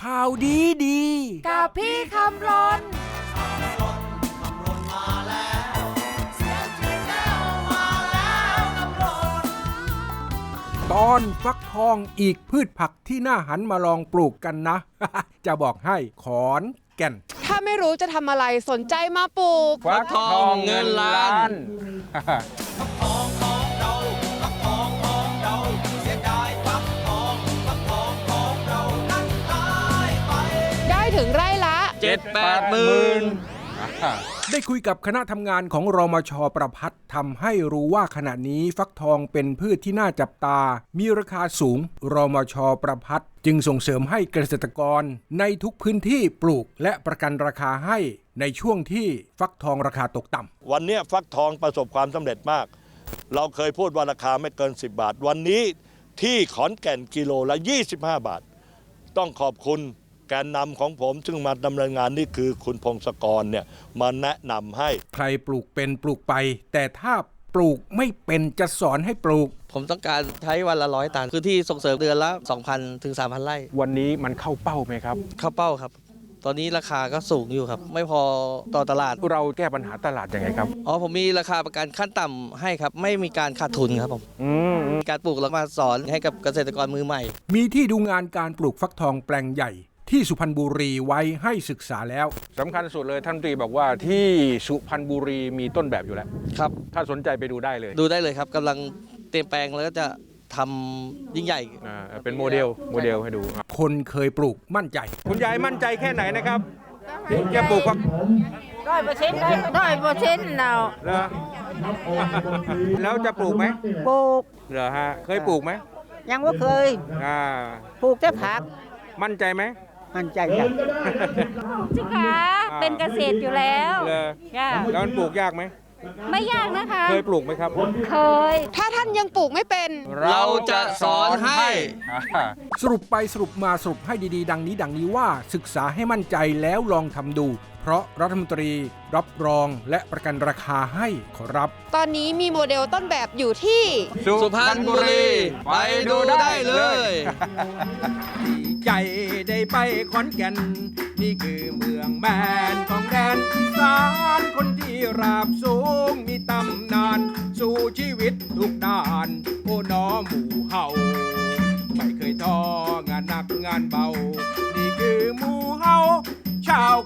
ข่าวดีดี กับพี่คำรนตอนฟักทองอีกพืชผักที่น่าหันมาลองปลูกกันนะ จะบอกให้ขอนแก่น ถ้าไม่รู้จะทำอะไรสนใจมาปลูก ฟักทองเงินล้านได้ เจ็ดแปดหมื่นได้คุยกับคณะทำงานของรมชประพัฒน์ทำให้รู้ว่าขณะนี้ฟักทองเป็นพืชที่น่าจับตา มีราคาสูง รมชประพัฒน์จึงส่งเสริมให้เกษตรกร ในทุกพื้นที่ปลูกและประกันราคาให้ในช่วงที่ฟักทองราคาตกต่ำวันเนี้ยฟักทองประสบความสำเร็จมาก เราเคยพูดว่าราคาไม่เกิน 10 บาท วันนี้ที่ขอนแก่นกิโลละ 25 บาท ต้องขอบคุณ แกนนำของผมซึ่งมาดำเนินงานนี่คือคุณพงศกรเนี่ยมาแนะนำให้ ใครปลูกเป็นปลูกไป แต่ถ้าปลูกไม่เป็นจะสอนให้ปลูก ผมต้องการใช้วันละร้อยตันคือที่ส่งเสริมเดือนละ 2,000 ถึง 3,000 ไร่วันนี้มันเข้าเป้าไหมครับ เข้าเป้าครับ ตอนนี้ราคาก็สูงอยู่ครับ ไม่พอต่อตลาด เราแก้ปัญหาตลาดยังไงครับ อ๋อผมมีราคาประกันขั้นต่ำให้ครับ ไม่มีการขาดทุนครับผม อืมอืมการปลูกแล้วมาสอนให้กับเกษตรกรมือใหม่ มีที่ดูงานการปลูกฟักทองแปลงใหญ่ ที่สุพรรณบุรีไว้ให้ศึกษาแล้วสำคัญสุดเลยท่านรัฐมนตรีบอกว่าที่สุพรรณบุรีมีต้นแบบอยู่แล้ว ครับ ถ้าสนใจไปดูได้เลยดูได้เลยครับกำลังเตรียมแปลงแล้วก็จะทำยิ่งใหญ่ อ่าเป็นโมเดลโมเดลให้ดู คนเคยปลูกมั่นใจ คุณยายมั่นใจแค่ไหนนะครับจะปลูกฟักร้อยเปอร์เซ็นต์เลยร้อยเปอร์เซ็นต์เราเหรอ แล้วจะปลูกไหมปลูกเหรอฮะเคยปลูกไหมยังว่าเคยอ่า ปลูกแต่ผักมั่นใจไหม มันใจจ้ะสิคะเป็นเกษตรอยู่แล้วเลยจ้ะแล้วมันปลูกยากไหม ไม่ยากนะคะ เคยปลูกไหมครับ เคย ถ้าท่านยังปลูกไม่เป็น เราจะสอนให้อ่าสรุปไปสรุปมาสรุปให้ดีๆ ดังนี้ดังนี้ว่าศึกษาให้มั่นใจแล้วลองทำดู เพราะรัฐมนตรีรับรองและประกันราคาให้ขอรับ ตอนนี้มีโมเดลต้นแบบอยู่ที่ สุพรรณบุรี ไปดูได้เลยดีใจได้ไปขอนแก่น นี่คือเมืองแมนของแดนอีสานคนที่ราบสูงมีตำนาน สู่ชีวิตทุกด้าน โอ้น้อหมู่เฮาไม่เคยท้องานหนักงานเบา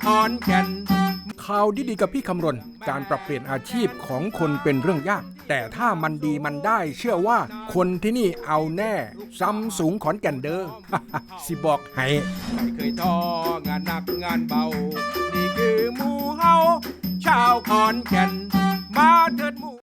ขอนแก่นข่าวดีๆกับพี่คำรณ การปรับเปลี่ยนอาชีพของคนเป็นเรื่องยาก แต่ถ้ามันดีมันได้ เชื่อว่าคนที่นี่เอาแน่ ซ้ำสูงขอนแก่นเด้อ สิบอกให้ไม่เคยท้องานหนักงานเบา นี่คือหมู่เฮาชาวขอนแก่น มาเถิด